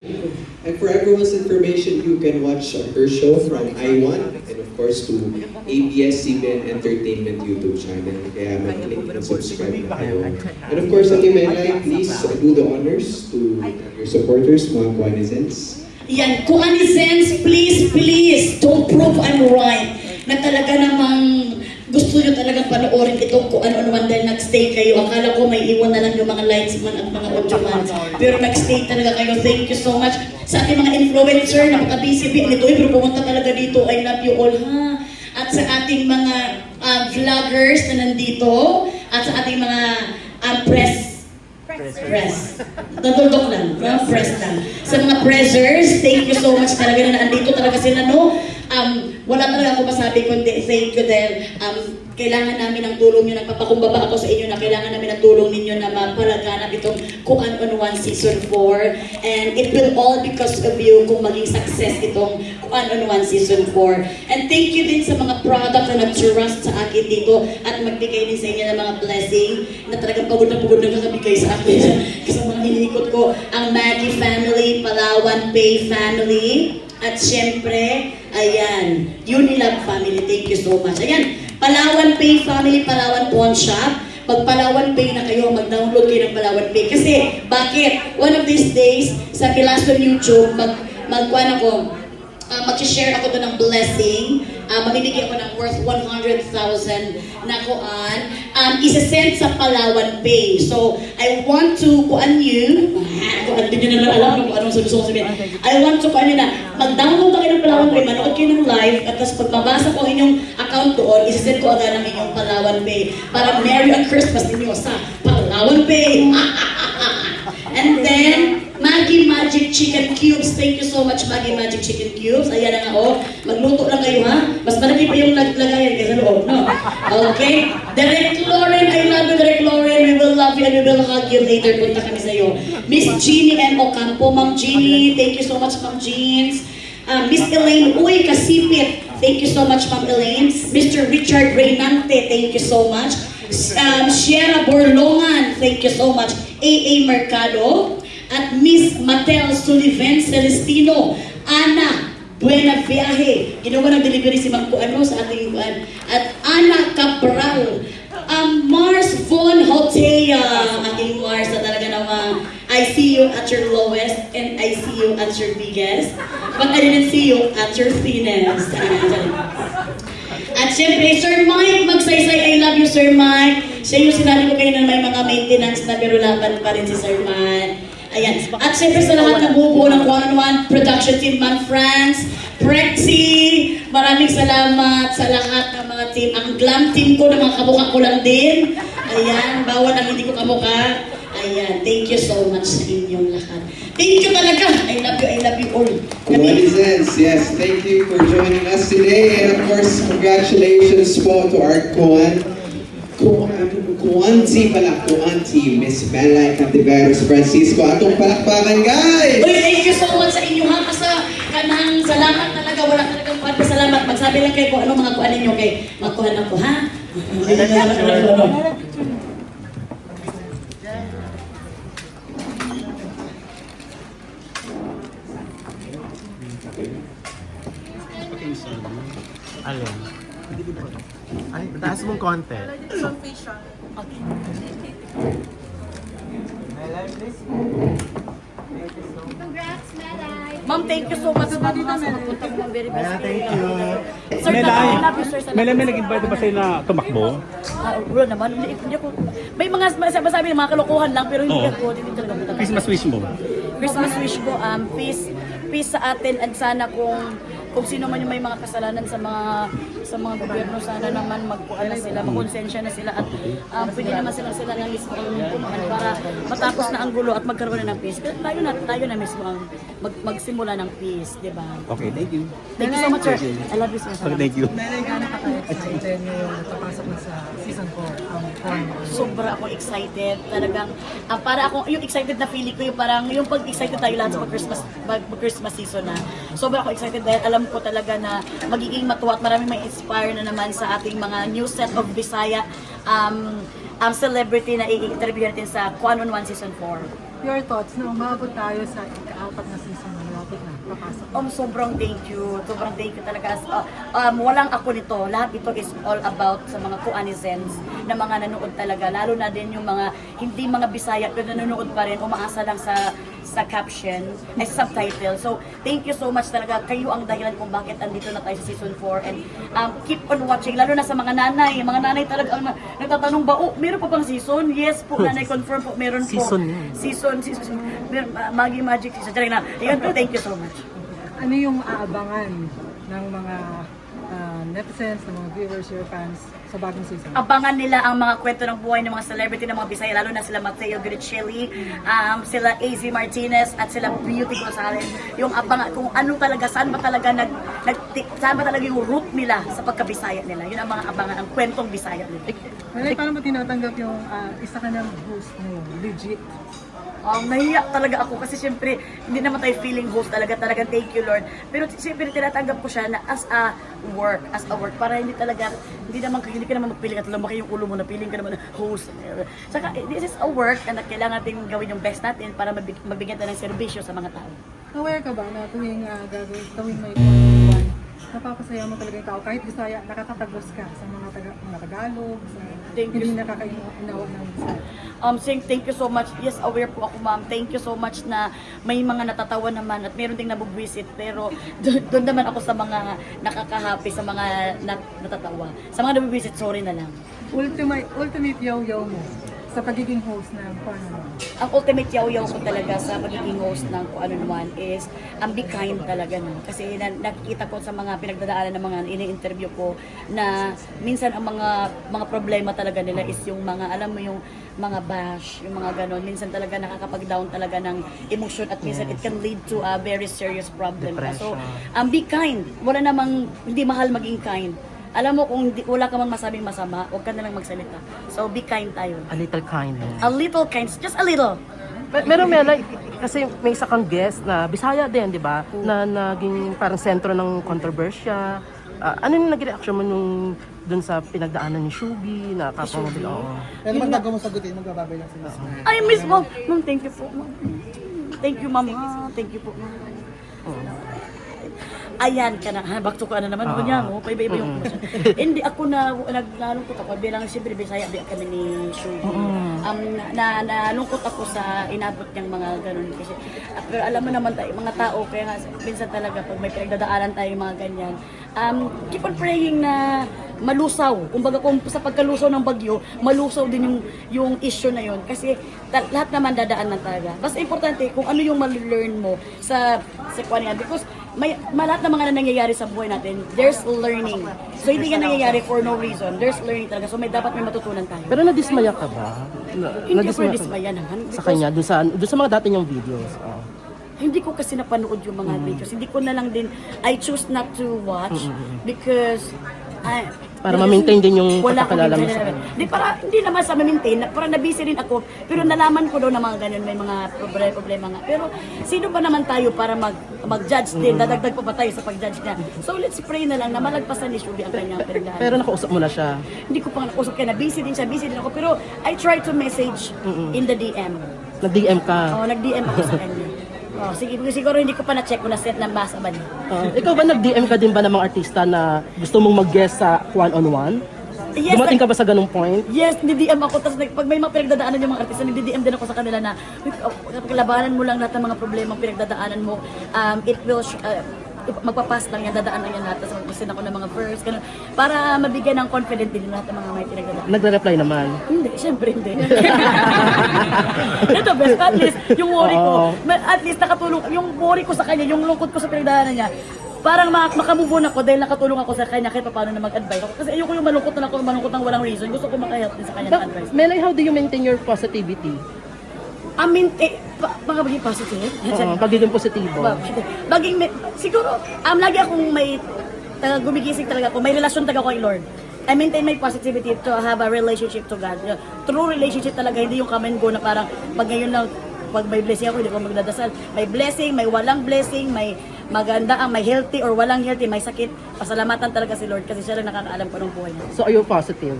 And for everyone's information, you can watch her show from I1 and of course to ABS-CBN Entertainment YouTube channel. Kaya mag-click and subscribe na kayo. And of course, Ate Melay, please do the honors to your supporters, mga Guanizens. Yan, sense, please, please, don't prove I'm right. Na talaga namang gusto nyo talagang panoorin ito kung ano naman dahil nag-stay kayo. Akala ko may iwan na lang yung mga lights man at mga audio man. Pero nag-stay talaga kayo. Thank you so much sa ating mga influencer na maka-busy nito. Pero pumunta talaga dito. I love you all, ha? At sa ating mga ah, vloggers na nandito. At sa ating mga ah, press Press. Natultok lang. No? Press lang. Sa mga pressers, thank you so much talaga na nandito talaga sila, no? Um, wala talaga ako masabi kundi thank you dahil um, kailangan namin ng tulong nyo. Nagpapakumbaba ako sa inyo na kailangan namin ng tulong ninyo na mapalaganap itong Kuan on One Season 4. And it will all because of you kung maging success itong Kuan on One Season 4. And thank you din sa mga product na nag-trust sa akin dito at magbigay din sa inyo ng mga blessing na talagang pagod na pagod na kakabigay sa akin. Kasi mga iniikot ko, ang Maggie family, Palawan Pay family, at syempre, ayan, Unilab family, thank you so much. Ayan, Palawan Pay family, Palawan Pawn Shop, pag Palawan Pay na kayo, mag-download kayo ng Palawan Pay. Kasi, bakit? One of these days, sa Pilason YouTube, mag, magkuhan ako, uh, mag-share ako doon ng blessing. Uh, mamimigay ako ng worth 100,000 na kuan. Um, isa-send sa Palawan Pay. So, I want to kuan you, ah, kuan din nyo naman alam kung anong ko sabihin. I want to kuan yun na, mag-download na kayo ng Palawan Pay, manood kayo ng live, at tapos pag mabasa ko inyong account doon, isa-send ko agad ang inyong Palawan Pay para Merry and Christmas ninyo sa Palawan Pay. And then, Maggie Magic Chicken Cubes. Thank you so much, Maggie Magic Chicken Cubes. Ayan na nga, oh. Magluto lang kayo, ha? Mas malaki pa yung lag- lagayan kaysa loob, no? Okay? Direct Lauren, I love you, Direct Lauren. We will love you and we will hug you later. Punta kami sa'yo. Miss Jeannie M. Ocampo. Ma'am Jeannie, thank you so much, Ma'am Jeans. Uh, Miss Elaine Uy Kasipit. Thank you so much, Ma'am Elaine. Mr. Richard Reynante, thank you so much. Um, Sierra Borlongan, thank you so much. AA Mercado. At Miss Matel Sullivan Celestino. Ana Buena Viaje. Ginawa ng delivery si Ma'am Kuano sa ating kuan. At Ana Cabral. Um, Mars Von Hotea. Aking Mars na talaga naman. I see you at your lowest and I see you at your biggest. But I didn't see you at your thinnest. At syempre, Sir Mike Magsaysay, I love you, Sir Mike. Siya yung sinabi ko kayo na may mga maintenance na pero laban pa rin si Sir Mike. Ayan. At syempre sa lahat ng bubuo ng One on One Production Team, Ma'am France, Prexy, maraming salamat sa lahat ng mga team. Ang glam team ko na mga kabuka ko lang din. Ayan, bawal ang hindi ko kamuka. Ayan, thank you so much sa inyong lahat. Thank you talaga. I love you, I love you all. Guanizens, yes, thank you for joining us today. And of course, congratulations po to our Kuan, Kuan, Kuanti pala, Kuanti, Miss Melay Cantiveros Francisco. Atong palakpakan, guys! Uy, thank you so much sa inyo ha. Kasi kanang salamat talaga. Wala talagang kuhan pa salamat. Magsabi lang kayo kung ano mga kuhan ninyo kay magkuhan ako ha. Alin? Taas mong konti. Congrats, Melay! Ma'am, thank you so much ma'am pagpunta mo. Very thank you. Sir, Melay. Melay, may nag-invite ba sa'yo na tumakbo? Ah, wala naman. Hindi, hindi ako. May mga masabi ng mga kalokohan lang pero hindi Oo. ako. Hindi talaga punta. Christmas wish mo. Christmas wish ko, um, peace, peace sa atin at sana kung kung sino man yung may mga kasalanan sa mga sa mga gobyerno sana naman magkuan na sila, magkonsensya na sila at um, pwede naman sila sila na mismo ang punuan para matapos na ang gulo at magkaroon na ng peace. Kasi tayo na tayo na mismo ang mag, magsimula ng peace, di ba? Okay, thank you. Thank you so much, sir. I love you, sir. Okay, thank you. Gano'n ka ka-excited ngayon na papasok na sa season 4 ang corn? sobra akong excited. Talagang, ah, para ako, yung excited na feeling ko, yung parang, yung pag-excited tayo lahat sa mag-Christmas, mag-Christmas season na. Sobra ako excited dahil alam ko talaga na magiging matuwa at maraming may inspire na naman sa ating mga new set of Bisaya um, um, celebrity na i-interview natin sa Kuan on One Season 4. your thoughts na umabot tayo sa ika-apat na season na malapit na papasok. Um, sobrang thank you. Sobrang thank you talaga. As, uh, um, walang ako nito. Lahat ito is all about sa mga Kuanizens na mga nanonood talaga. Lalo na din yung mga hindi mga Bisaya pero nanonood pa rin. Umaasa lang sa sa caption, ay sa subtitle. So, thank you so much talaga. Kayo ang dahilan kung bakit andito na tayo sa season 4. And um, keep on watching. Lalo na sa mga nanay. Mga nanay talaga ang nagtatanong ba, oh, meron pa bang season? Yes po, nanay, confirm po, meron po. Season yan. Season, season. Meron, uh, Maggie Magic season. Tara na. Yun po, thank you so much. Ano yung aabangan ng mga netizens, ng mga viewers, your fans sa bagong season? abangan nila ang mga kwento ng buhay ng mga celebrity ng mga Bisaya, lalo na sila Mateo Grichelli, um, sila AZ Martinez, at sila Beauty Gonzalez. Yung abangan, kung ano talaga, saan ba talaga nag, nag saan ba talaga yung root nila sa pagka-Bisaya nila. Yun ang mga abangan, ang kwentong Bisaya nila. Malay, paano mo tinatanggap yung ah, isa ka ng host ngayon? Legit. Um, nahiya talaga ako kasi syempre hindi naman tayo feeling host talaga talaga thank you Lord. Pero syempre tinatanggap ko siya na as a work as a work para hindi talaga hindi naman hindi ka naman magpiling at lumaki yung ulo mo na feeling ka naman na host. Saka this is a work na kailangan natin gawin yung best natin para mabig, mabigyan tayo ng serbisyo sa mga tao. Aware ka ba na tuwing uh, gagawin, tuwing may napapasaya mo talaga yung tao kahit Bisaya, nakakatagos ka sa mga, taga, mga Tagalog, sa Thank hindi nakakainawa ng Bisaya. Um, saying thank you so much. Yes, aware po ako ma'am. Thank you so much na may mga natatawa naman at meron ding nabubwisit. Pero doon naman ako sa mga nakakahappy, sa mga nat- natatawa. Sa mga nabubwisit, sorry na lang. Ultimate, ultimate yaw-yaw mo sa pagiging host ng Paano Ang ultimate yaw-yaw ko talaga sa pagiging host ng kung ano naman is ang be kind talaga no. Kasi na, nakikita ko sa mga pinagdadaanan ng mga ini-interview ko na minsan ang mga mga problema talaga nila is yung mga alam mo yung mga bash, yung mga ganon. Minsan talaga nakakapag-down talaga ng emotion at minsan it can lead to a very serious problem. So, Depression. um, be kind. Wala namang hindi mahal maging kind. Alam mo kung hindi, wala ka mang masabing masama, huwag ka na lang magsalita. So, be kind tayo. A little kindness. A little kind, just a little. Mer- Meron Mela, kasi may isa kang guest na Bisaya din, di ba? Na naging parang sentro ng kontrobersya. Ah, ano yung naging reaction mo nung dun sa pinagdaanan ni Shubi na kapwa mo Oo. Pero pag bago mo sagutin, magbababay lang sa Miss Ma'am. Ay, Miss Mom. Ma'am, thank you po, ma'am. Thank you, ma'am. Thank you po, ma'am. Ayan ka na. Ha, bakto ka na naman. Oo. Ganyan, oh. Paiba-iba yung Hindi ako na, naglalungkot ako. Bilang siyempre, Bisaya, di kami ni Shubi. Um, na, nalungkot ako sa inabot niyang mga ganun. Kasi, ah, pero alam mo naman tayo, mga tao, kaya nga, minsan talaga, pag may pinagdadaanan tayo mga ganyan, um, keep on praying na malusaw. Kumbaga kung sa pagkalusaw ng bagyo, malusaw din yung yung issue na yon kasi lahat naman dadaan ng talaga. Basta importante kung ano yung ma-learn mo sa sa kwan yan. because may ma- lahat ng mga na nangyayari sa buhay natin, there's learning. So hindi yan nangyayari for no reason. There's learning talaga. So may dapat may matutunan tayo. Pero nadismaya ka ba? Na, hindi ako nadismaya naman. Sa kanya, dun sa, dun sa mga dati niyang videos. Oo. hindi ko kasi napanood yung mga videos. Hindi ko na lang din, I choose not to watch because I, Para ma-maintain din yung wala pagkakilala mo sa na- Di, para, hindi naman sa ma-maintain, na- para nabisi rin ako, pero nalaman ko daw na mga ganyan, may mga problema, problema nga. Pero sino ba naman tayo para mag, mag-judge din, dadagdag pa ba tayo sa pag-judge niya? So let's pray na lang na malagpasan ni Shubi ang kanyang pinagdaan. Pero nakausap mo na siya. hindi ko pa nga nakusap kaya na busy din siya, busy din ako. Pero I try to message in the DM. Nag-DM ka. Oh, nag-DM ako sa kanya. Oh, sige, siguro hindi ko pa na-check kung na-set ng basa ba niya. Oo. ikaw ba nag-DM ka din ba ng mga artista na gusto mong mag-guest sa one-on-one? Yes, Dumating ka ba sa ganung point? Yes, nidi-DM ako. Tapos nag- pag may mga pinagdadaanan yung mga artista, nidi-DM din ako sa kanila na "Uy, oh, kapag labanan mo lang lahat ng mga problema pinagdadaanan mo, um, it will, sh- uh, magpapas lang yan, dadaan lang yan lahat. Tapos magpasin ako ng mga verse, ganun. Para mabigyan ng confident din lahat ng mga may pinagdadaanan. Nagre-reply naman. Hindi, syempre hindi. Ito, best. At least, yung worry ko, at least nakatulong, yung worry ko sa kanya, yung lungkot ko sa pinagdaanan niya, parang mak makamove on ako dahil nakatulong ako sa kanya kahit paano na mag-advise ako. Kasi ayoko yung malungkot na ako, malungkot ng walang reason. Gusto ko makahelp din sa kanya ng But, advice. Melay, how do you maintain your positivity? I mean, eh, mga maging positive. Oo, pagiging positibo. Ba- Baging, may, siguro, um, lagi akong may, taga, gumigising talaga ako, may relasyon talaga ko kay Lord. I maintain my positivity to have a relationship to God. True relationship talaga, hindi yung come and go na parang pag ngayon lang, pag may blessing ako, hindi ko magdadasal. May blessing, may walang blessing, may maganda ang may healthy or walang healthy, may sakit. Pasalamatan talaga si Lord kasi siya lang nakakaalam ko ng buhay niya. So, are you positive?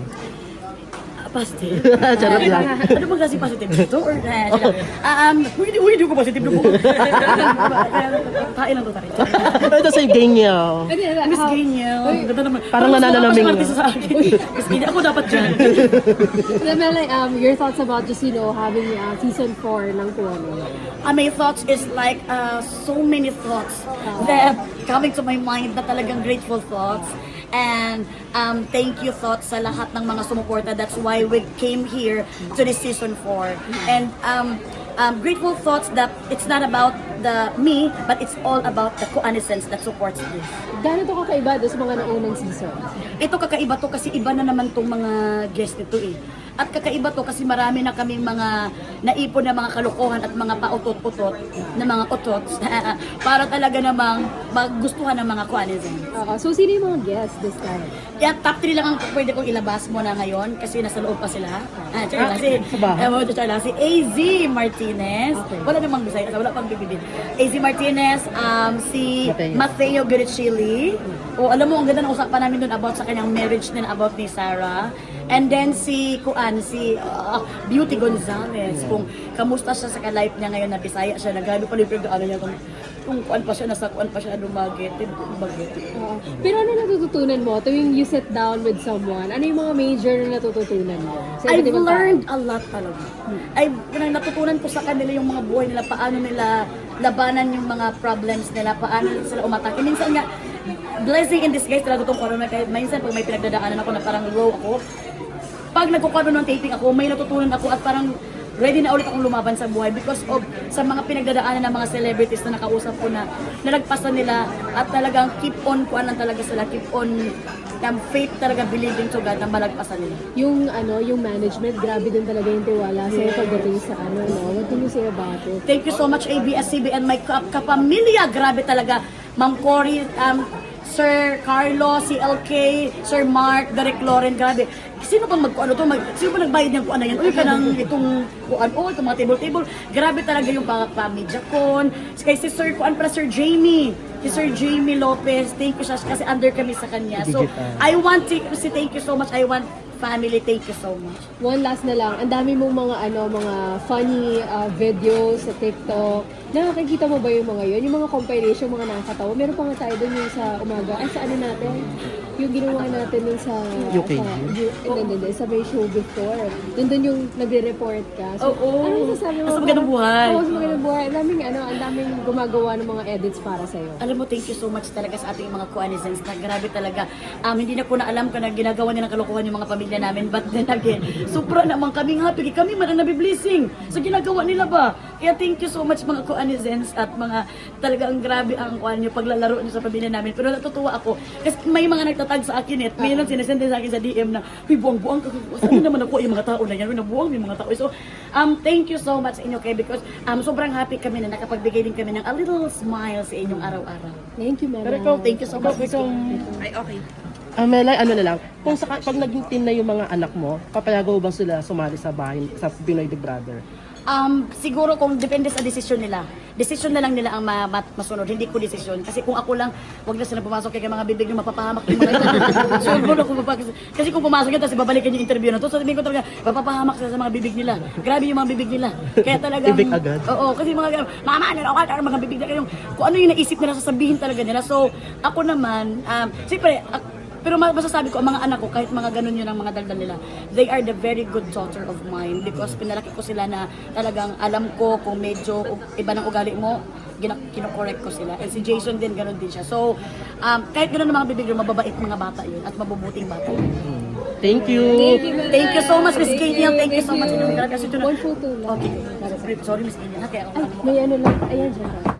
Positive. Charot lang. ano bang kasi positive dito? Or, uh, um, hindi, ko positive na po. Kain lang to tayo. Ito sa ganyo. Miss Ganyel. Ganda naman. Parang nananaming Parang sa akin. Miss Ganyel, ako dapat dyan. Melay, um, your thoughts about just, you know, having uh, season 4 ng Kuwano? Uh, my thoughts is like uh, so many thoughts that coming to my mind na talagang grateful thoughts. And um, thank you thoughts sa lahat ng mga sumuporta. That's why we came here to this season 4. And um, um, grateful thoughts that it's not about the me, but it's all about the Kuanisens that supports this. Gano'n to kakaiba doon sa mga naunang season? Ito kakaiba to kasi iba na naman tong mga guest nito eh. At kakaiba to kasi marami na kaming mga naipon na mga kalokohan at mga pautot-utot na mga utot para talaga namang magustuhan ng mga kuanizen. Oo. so, sino yung mga guests this time? Yan, top 3 lang ang pwede kong ilabas mo na ngayon kasi nasa loob pa sila. Ah, tsaka lang si, bahay. eh, mo, tsaka lang si AZ Martinez. Wala namang bisaya, wala pang bibibin. AZ Martinez, um, si Mateo. Mateo Guricili. O alam mo, ang ganda ng usapan namin doon about sa kanyang marriage nila, about ni Sarah. And then si Kuan, si uh, Beauty Gonzalez. Kung kamusta siya sa ka-life niya ngayon na Bisaya siya, nagano pa rin yung ano niya kung kung kuan pa siya, nasa kuan pa siya lumagit, lumagit. Oo. Pero ano natututunan mo tuwing you sit down with someone? Ano yung mga major na natututunan mo? Sa I've iba't ibang tao? learned a lot talaga. I've nang natutunan ko sa kanila yung mga buhay nila, paano nila labanan yung mga problems nila, paano sila umatake. Minsan nga, blessing in disguise talaga itong corona. Kahit minsan pag may pinagdadaanan ako na parang low ako, pag nagkukwado ng taping ako, may natutunan ako at parang ready na ulit akong lumaban sa buhay because of sa mga pinagdadaanan ng mga celebrities na nakausap ko na nalagpasan nila at talagang keep on kuan lang talaga sila, keep on um, faith talaga believing to God na malagpasan nila. Yung ano, yung management, grabe din talaga yung tiwala sa'yo pagdating sa ano, no? What can you say about it? Thank you so much ABS-CBN, my kap kapamilya. Grabe talaga. Ma'am Cory, um, Sir Carlo, CLK, Sir Mark, Derek Loren, grabe. Sino bang mag ano to? Mag, sino ba nagbayad ng kuan na yan? Uy, ka ng itong kuan, oh, itong mga table-table. Grabe talaga yung pa, pa Con. Kay si Sir kuan para Sir Jamie. Si Sir Jamie Lopez, thank you siya kasi under kami sa kanya. So, I want to say thank you so much. I want family, thank you so much. One last na lang, ang dami mong mga ano, mga funny uh, videos sa TikTok. Nakakikita mo ba yung mga yun? Yung mga compilation, mga nakakatawa. Meron pa nga tayo dun yung sa umaga. Ay, sa ano natin? Yung ginawa natin dun sa... UKG? Sa, U- hindi, hindi. Sa may show before. Nandun yung nagre-report ka. So, Oo. ano masasabi mo? Sa magandang buhay. Oo, sa magandang buhay. Ang daming, ano, ang daming gumagawa ng mga edits para sa'yo. Alam mo, thank you so much talaga sa ating mga Kuanizens na grabe talaga. Um, hindi na ko na alam kung na ginagawa nilang kalokohan yung mga pamilya namin. But then again, supra naman kaming happy. Kami man ang nabiblessing sa ginagawa nila ba. Kaya thank you so much mga Kuanizens at mga talagang grabe ang kuan niyo paglalaro niyo sa pamilya namin. Pero natutuwa ako kasi may mga nagtatag sa akin eh. May nang sinesend sa akin sa DM na, Huy, buwang-buwang ka. Saan naman ako yung mga tao na yan? Huy, nabuwang yung mga tao. So, um, thank you so much sa inyo kay because um, sobrang happy kami na nakapagbigay din kami ng a little smile sa inyong araw-araw. Thank you, Mama. Pero ikaw, Thank you so much. Ikaw, Ah, Melay, ano na lang, kung sa, pag naging teen na yung mga anak mo, papayago bang sila sumali sa bahay, sa Pinoy Big Brother? Um, siguro kung depende sa desisyon nila. Desisyon na lang nila ang ma- ma- masunod, hindi ko desisyon. Kasi kung ako lang, wag na sila pumasok kaya mga bibig yung mapapahamak yung mga ito. so, wala ko mapag- kasi kung pumasok yun, tapos babalikan yung interview na to, sabihin ko talaga, mapapahamak sila sa mga bibig nila. Grabe yung mga bibig nila. Kaya talaga, Ibig agad? Oo, kasi mga, mama, ano, okay, ano, mga bibig nila, yung, kung ano yung naisip nila, sasabihin talaga nila. So, ako naman, um, siyempre, ak- pero ma- masasabi ko, ang mga anak ko, kahit mga ganun yun ang mga daldal nila, they are the very good daughter of mine because pinalaki ko sila na talagang alam ko kung medyo iba ng ugali mo, kinokorek ko sila. And si Jason din, ganun din siya. So, um, kahit ganun ang mga bibig yun, mababait mga bata yun at mabubuting bata yun. Thank you! Thank you so much, Miss Kaniel. Thank you so much. Grabe, kasi ito na- One photo lang. Okay. Sorry, Miss Kaniel. ha, Kaya ako, Ay, may ano lang. Ayan, dyan.